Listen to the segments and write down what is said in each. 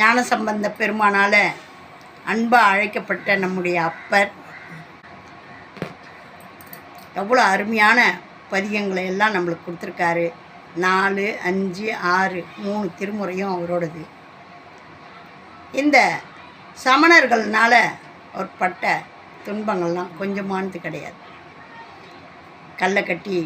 ஞானசம்பந்த பெருமானால் அன்பாக அழைக்கப்பட்ட நம்முடைய அப்பர். எவ்வளோ அருமையான பதிகங்களை எல்லாம் நம்மளுக்கு கொடுத்துருக்காரு. நாலு அஞ்சு ஆறு மூணு திருமுறையும் அவரோடது. இந்த சமணர்கள்னால் அவர் பட்ட துன்பங்கள்லாம் கொஞ்சமானது கிடையாது. கல்லை கட்டி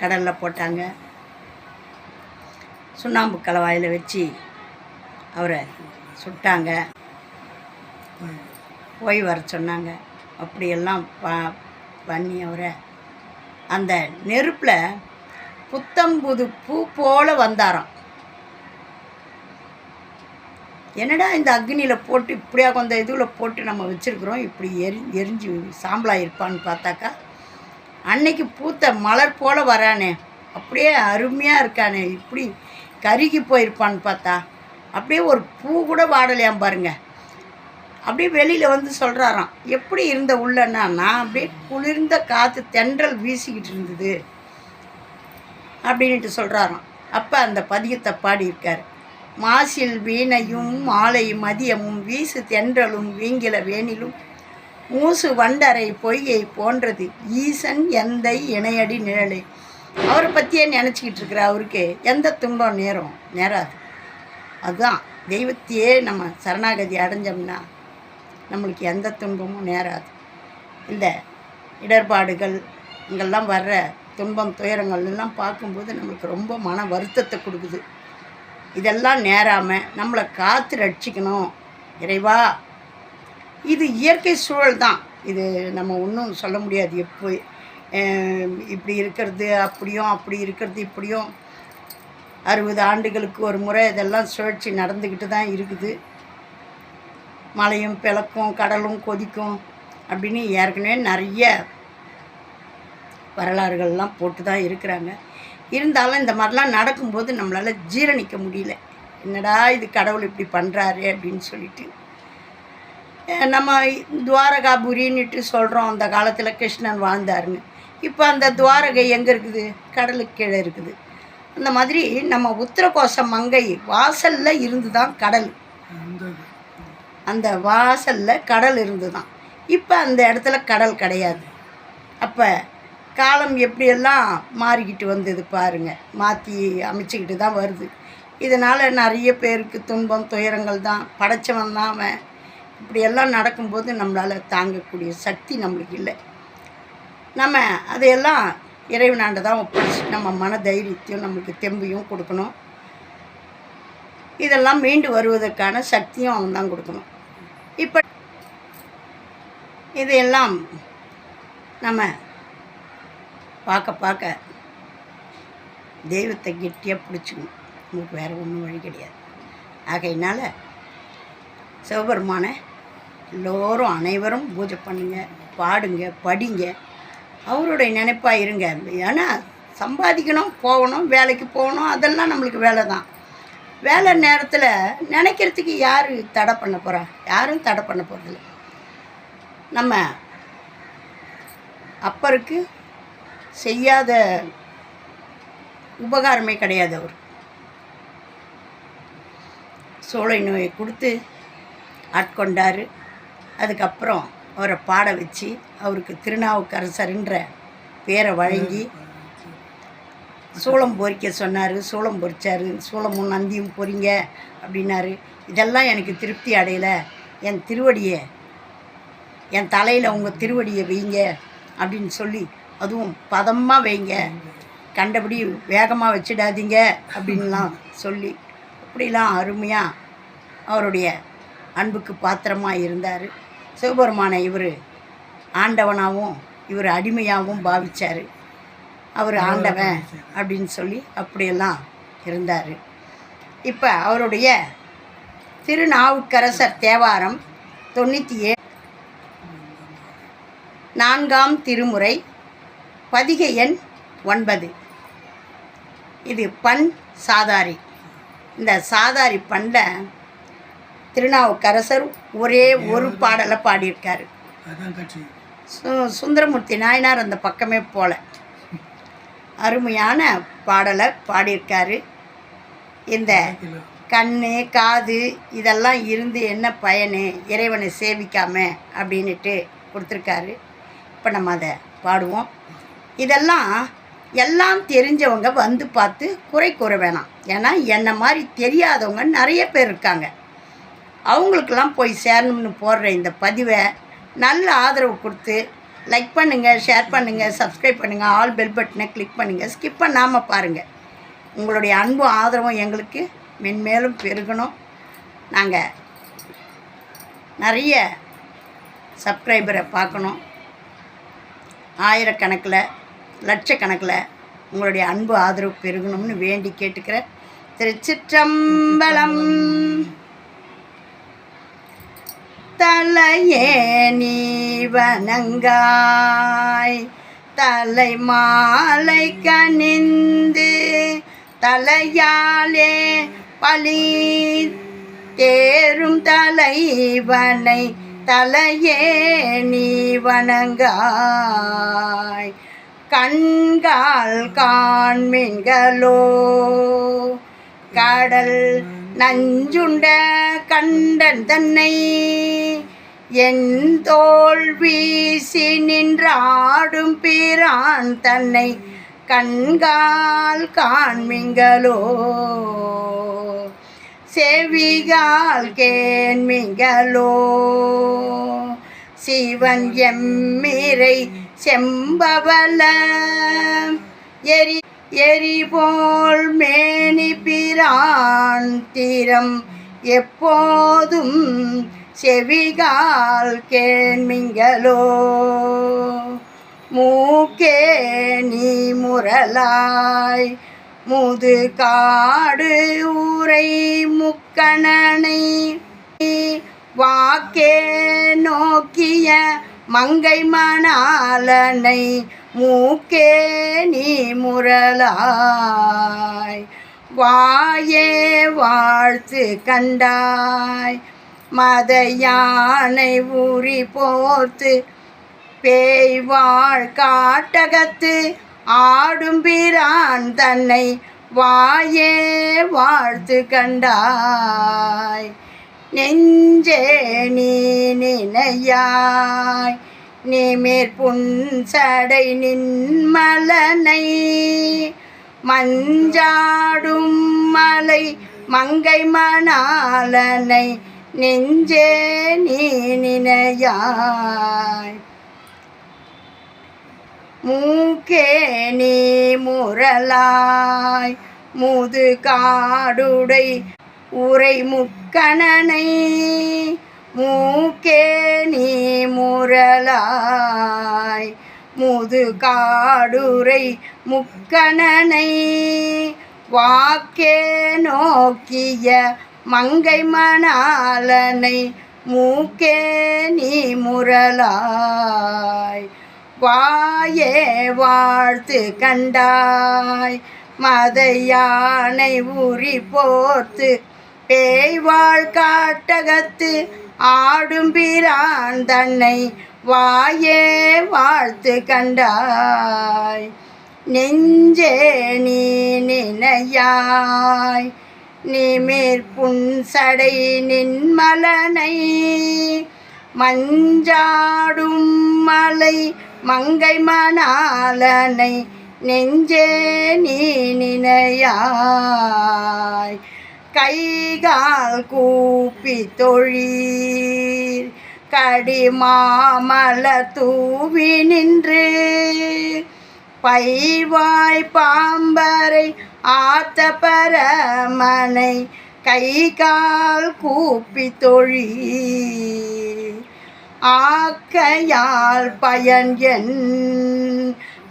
கடலில் போட்டாங்க. சுண்ணாம்பு கலவாயில் வச்சு அவரை சுட்டாங்க. போய் வர சொன்னாங்க. அப்படியெல்லாம் ப பண்ணி அவரை அந்த நெருப்பில் புத்தம்புது பூ போல வந்தாராம். என்னடா இந்த அக்னியில் போட்டு இப்படியா கொஞ்சம் இதுவில் போட்டு நம்ம வச்சுருக்குறோம்? இப்படி எரி எரிஞ்சு சாம்பலாக இருப்பான்னு பார்த்தாக்கா அன்னைக்கு பூத்த மலர் போல் வரானே. அப்படியே அருமையாக இருக்கானே. இப்படி கருகி போயிருப்பான்னு பார்த்தா அப்படியே ஒரு பூ கூட வாடலையாம் பாருங்க. அப்படியே வெளியில் வந்து சொல்கிறாராம் எப்படி இருந்த உள்ளன்னா நான் அப்படியே குளிர்ந்த காற்று தென்றல் வீசிக்கிட்டு இருந்தது. அப்படின்ட்டு சொல்கிறாராம் அப்போ அந்த பதியத்தை பாடியிருக்கார். மாசில் வீணையும் மாலை மதியமும் வீசு தென்றலும் வீங்கில வேணிலும் மூசு வண்டரை பொய்யை போன்றது ஈசன் எந்தை இணையடி நிழலை. அவரை பற்றியே நினச்சிக்கிட்டு இருக்கிற அவருக்கு எந்த துன்பம் நேரம் நேராது. அதுதான் தெய்வத்தையே நம்ம சரணாகதி அடைஞ்சோம்னா நம்மளுக்கு எந்த துன்பமும் நேராது. இந்த இடர்பாடுகள் இங்கெல்லாம் வர்ற துன்பம் துயரங்கள் எல்லாம் பார்க்கும்போது நம்மளுக்கு ரொம்ப மன வருத்தத்தை கொடுக்குது. இதெல்லாம் நேராமல் நம்மளை காத்து ரட்சிக்கணும். இறைவா இது இயற்கை சூழல் தான். இது நம்ம ஒன்றும் சொல்ல முடியாது எப்போ இப்படி இருக்கிறது அப்படியும் அப்படி இருக்கிறது இப்படியும். அறுபது ஆண்டுகளுக்கு ஒரு முறை இதெல்லாம் சுழற்சி நடந்துக்கிட்டு தான் இருக்குது. மலையும் பிளக்கும் கடலும் கொதிக்கும் அப்படின்னு ஏற்கனவே நிறைய வரலாறுகள்லாம் போட்டு தான் இருக்கிறாங்க. இருந்தாலும் இந்த மாதிரிலாம் நடக்கும்போது நம்மளால் ஜீரணிக்க முடியல. என்னடா இது கடவுள் இப்படி பண்ணுறாரு அப்படின்னு சொல்லிட்டு. நம்ம துவாரகாபுரின்னுட்டு சொல்கிறோம் அந்த காலத்தில் கிருஷ்ணன் வாழ்ந்தாருன்னு. இப்போ அந்த துவாரகை எங்கே இருக்குது? கடலுக்கு கீழே இருக்குது. அந்த மாதிரி நம்ம உத்தரகோச மங்கை வாசலில் இருந்து தான் கடல் அந்த வாசலில் கடல் இருந்து தான் இப்போ அந்த இடத்துல கடல் கிடையாது. அப்போ காலம் எப்படியெல்லாம் மாறிக்கிட்டு வந்தது பாருங்க. மாற்றி அமைச்சிக்கிட்டு தான் வருது. இதனால் நிறைய பேருக்கு துன்பம் துயரங்கள் தான். படைச்சவன் தான் அவன். இப்படியெல்லாம் நடக்கும்போது நம்மளால் தாங்கக்கூடிய சக்தி நம்மளுக்கு இல்லை. நம்ம அதையெல்லாம் இறைவனாண்ட தான் ஒப்படைச்சு நம்ம மன தைரியத்தையும் நம்மளுக்கு தெம்பையும் கொடுக்கணும். இதெல்லாம் மீண்டு வருவதற்கான சக்தியும் அவன் தான் கொடுக்கணும். இப்போ இதையெல்லாம் நம்ம பார்க்க பார்க்க தெய்வத்தை கெட்டியாக பிடிச்சிக்கணும். நமக்கு வேறு ஒன்றும் வழி கிடையாது. ஆகையினால சிவபெருமானை எல்லோரும் அனைவரும் பூஜை பண்ணுங்க பாடுங்க படிங்க. அவருடைய நினைப்பாக இருங்க. ஏன்னா சம்பாதிக்கணும் போகணும் வேலைக்கு போகணும் அதெல்லாம் நம்மளுக்கு வேலை தான் வேலை நேரத்தில் நினைக்கிறதுக்கு யார் தடை பண்ண போகிறா யாரும் தடை பண்ண போகிறதில்ல நம்ம அப்பருக்கு செய்யாத உபகாரமே கிடையாது அவர். சோலை நோயை கொடுத்து ஆட்கொண்டார். அதுக்கப்புறம் அவரை பாட வச்சு அவருக்கு திருநாவுக்கரசர்ன்ற பேரை வழங்கி சூளம் பொறிக்க சொன்னார் சூளம் பொறிச்சார் சூளமும் நந்தியும் பொறிங்க அப்படின்னாரு. இதெல்லாம் எனக்கு திருப்தி அடையலை. என் திருவடியை என் தலையில் உங்கள் திருவடியை வைங்க அப்படின்னு சொல்லி அதுவும் பதமாக வைங்க. கண்டபடி வேகமாக வச்சிடாதீங்க அப்படின்லாம் சொல்லி அப்படிலாம் அருமையாக அவருடைய அன்புக்கு பாத்திரமாக இருந்தார். சிவபெருமானை இவர் ஆண்டவனாகவும் இவர் அடிமையாகவும் பாவிச்சார். அவர் ஆண்டவன் அப்படின்னு சொல்லி அப்படியெல்லாம் இருந்தார். இப்போ அவருடைய திருநாவுக்கரசர் தேவாரம் தொண்ணூற்றி ஏ நான்காம் திருமுறை பதிகை எண் ஒன்பது. இது பண் சாதாரி. இந்த சாதாரி பண்ணில் திருநாவுக்கரசர் ஒரே ஒரு பாடலை பாடியிருக்காரு. சு சுந்தரமூர்த்தி நாயனார் அந்த பக்கமே போல. அருமையான பாடலை பாடியிருக்காரு. இந்த கண்ணு காது இதெல்லாம் இருந்து என்ன பயனு இறைவனை சேவிக்காம அப்படின்னுட்டு கொடுத்துருக்காரு. இப்போ நம்ம அதை பாடுவோம். இதெல்லாம் எல்லாம் தெரிஞ்சவங்க வந்து பார்த்து குறை கூற வேணாம். ஏன்னா என்னை மாதிரி தெரியாதவங்க நிறைய பேர் இருக்காங்க. அவங்களுக்கெல்லாம் போய் சேரணும்னு போடுற இந்த பதிவை நல்ல ஆதரவு கொடுத்து லைக் பண்ணுங்கள் ஷேர் பண்ணுங்கள் சப்ஸ்கிரைப் பண்ணுங்கள் ஆல் பெல் பட்டனை கிளிக் பண்ணுங்கள் ஸ்கிப் பண்ணாமல் பாருங்கள் உங்களுடைய அன்பும் ஆதரவும் எங்களுக்கு மென்மேலும் பெருகணும். நாங்கள் நிறைய சப்ஸ்கிரைபரை பார்க்கணும். ஆயிரக்கணக்கில் லட்சக்கணக்கில் உங்களுடைய அன்பு ஆதரவு பெருகணும்னு வேண்டி கேட்டுக்கிறேன். திருச்சிற்றம்பலம். தலையே நீ வணங்காய். தலை மாலை கனிந்து தலையாலே பலி தேரும் தலைவனை தலையே நீ வணங்காய். கண்கால் காண்மீன்களோ கடல் நஞ்சுண்ட கண்டன் தன்னை என் தோல் வீசி நின்றாடும் பிரான் தன்னை கண்கால் காண்மிங்களோ செவிகால் கேண்மீங்களோ சிவன் எம்மிரை செம்பவல எரி எரிபோல் மேனி பிரான் தீரம் எப்போதும் செவிகால் கேள்மிங்களோ மூக்கே நீ முரலாய் முது காடு ஊரை முக்கணனை வாக்கே நோக்கிய மங்கை மணாலனை மூக்கே நீ முரலாய் வாயே வாழ்த்து கண்டாய். மத யானை உரி போர்த்து பேய் வாழ் காட்டகத்து ஆடும் பிரான் தன்னை வாயே வாழ்த்து கண்டாய். நெஞ்சே நீ நினையாய். நிமிர் புன்சடை நின்மலனை மஞ்சாடும் மலை மங்கை மணாலனை. நெஞ்சே நீ நினையாய். மூக்கே நீ முரலாய். முது காடுடை உரை முக்கணனை மூக்கே நீ முரலாய். முது காடுரை முக்கணனை வாக்கே நோக்கிய மங்கை மணாலனை மூக்கே நீ முரலாய். வாயே வாழ்த்து கண்டாய். மதையானை உரி போர்த்து பேய்வாழ் காட்டகத்து ஆடும் பிரான் தன்னை வாயே வாழ்த்து கண்டாய். நெஞ்சே நீ நினையாய். நிமிர் புன்சடை நின்மலனை மஞ்சாடும் மலை மங்கை மணாலனை நெஞ்சே நீ நினையாய். கைகால் கூப்பி தொழில் கடிமாமல தூவி நின்று பைவாய் பாம்பரை ஆத்த பரமனை கை கால் கூப்பி தொழி ஆக்கையால் பயன் என்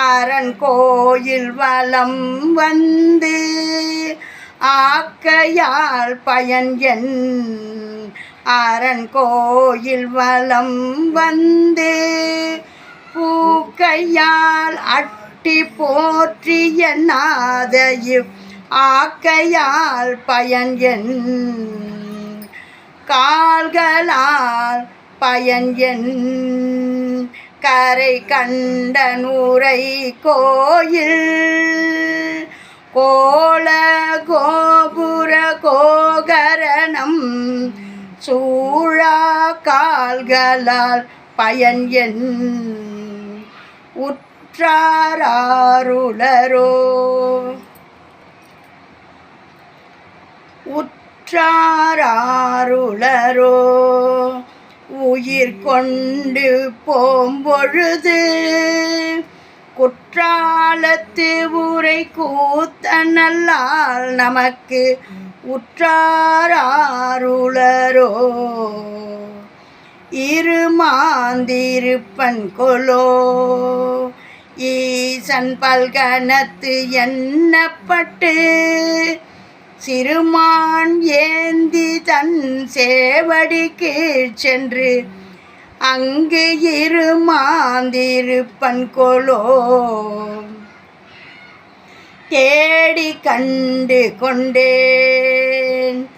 அரண் கோயில் வலம் வந்து ஆக்கையால் பயன் என் அரண் கோயில் வலம் வந்து. பூக்கையால் அட்டி போற்றிய நாதையும் ஆக்கையால் பயன் என் கால்களால் பயன் என் கரை கண்ட நூரை கோயில். கோல கோபுர கோகரணம் சூழா கால்களால் பயன் என் உற்றாருளரோ உற்றாருளரோ உயிர் கொண்டு போம்பொழுது குற்றாலத்து ஊரை கூத்த நல்லால் நமக்கு உற்றாருளரோ இருமாந்திருப்பன் கொலோ. ஈசன் பல்கணத்து எண்ணப்பட்டு சிறுமான் ஏந்தி தன் சேவடி கீழ் சென்று அங்கு இரு மாந்திருப்பன் கொலோ. தேடி கண்டு கொண்டேன்.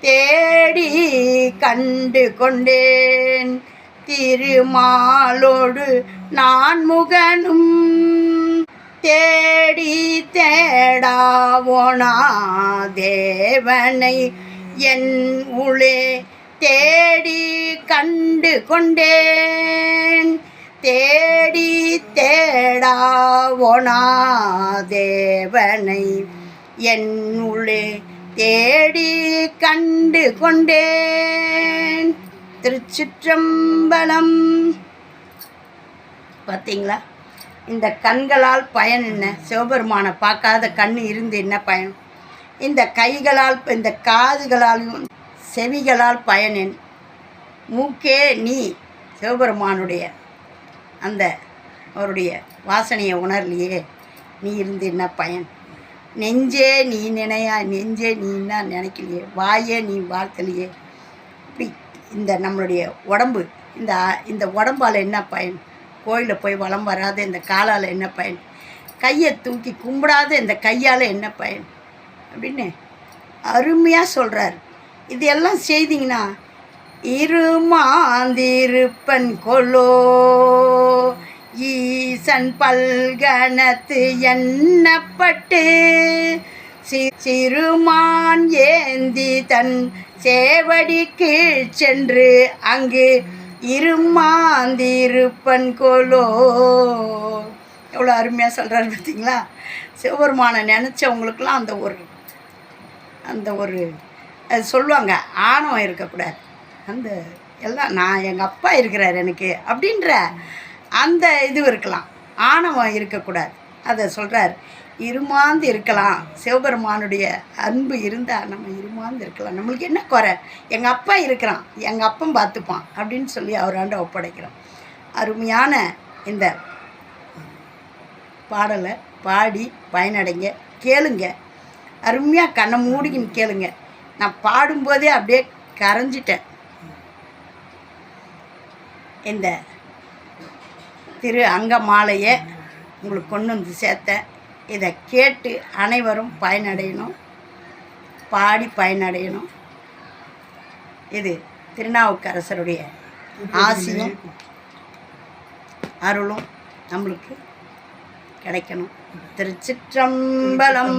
தேடி கண்டு கொண்டேன். திருமாலோடு நான் முகனும். தேடி தேடாவோனா தேவனை என் உளே தேடி கண்டு கொண்டேன். தேடி தேடாவோனா தேவனை. என் உள்ளே தேடி கண்டு கொண்டேன். திருச்சிற்றம்பலம். பார்த்தீங்களா இந்த கண்களால் பயன் என்ன? சிவபெருமானை பார்க்காத கண் இருந்து என்ன பயன்? இந்த கைகளால் இந்த காதுகளாலும் செவிகளால் பயன் மூக்கே நீ சிவபெருமானுடைய அந்த அவருடைய வாசனையை உணரலையே நீ இருந்து என்ன பயன்? நெஞ்சே நீ நினையா நெஞ்சே நீ என்ன நினைக்கலையே வாயே நீ வாழ்த்தலையே இப்படி இந்த நம்மளுடைய உடம்பு இந்த இந்த உடம்பால் என்ன பயன்? கோயிலில் போய் வலம் வராத இந்த காலால் என்ன பயன்? கையை தூக்கி கும்பிடாத இந்த கையால் என்ன பயன்? அப்படின்னு அருமையாக சொல்கிறார் இது எல்லாம் செய்தீங்கன்னா இருமாந்திருப்பன் கொலோ. ஈசன் பல்கணத்து எண்ணப்பட்டு சிறுமான் ஏந்தி தன் சேவடிக்கு சென்று அங்கு இருமாந்திருப்பன் கொலோ. எவ்வளோ அருமையாக சொல்கிறாரு பார்த்தீங்களா சிவபெருமானை நினச்சவங்களுக்கெல்லாம் அந்த ஒரு அந்த ஒரு அது சொல்லுவாங்க ஆணவம் இருக்கக்கூடாது. அந்த எல்லாம் நான் எங்கள் அப்பா இருக்கிறார் எனக்கு அப்படின்ற அந்த இது இருக்கலாம். ஆணவம் இருக்கக்கூடாது. அதை சொல்கிறார் இருமாந்து இருக்கலாம். சிவபெருமானுடைய அன்பு இருந்தால் நம்ம இருமாந்து இருக்கலாம். நம்மளுக்கு என்ன குறை? எங்கள் அப்பா இருக்கிறான் எங்கள் அப்பன் பார்த்துப்பான் அப்படின்னு சொல்லி அவராண்ட ஒப்படைக்கிறோம். அருமையான இந்த பாடலை பாடி பயனடைங்க கேளுங்க. அருமையாக கண்ணை மூடிக்கின்னு கேளுங்க. நான் பாடும்போதே அப்படியே கரைஞ்சிட்டேன். இந்த திரு அங்க மாலையை உங்களுக்கு கொண்டு வந்து சேர்த்தேன். இதை கேட்டு அனைவரும் பயனடையணும். பாடி பயனடையணும். இது திருநாவுக்கரசருடைய ஆசையும் அருளும் நம்மளுக்கு கிடைக்கணும். திருச்சிற்றம்பலம்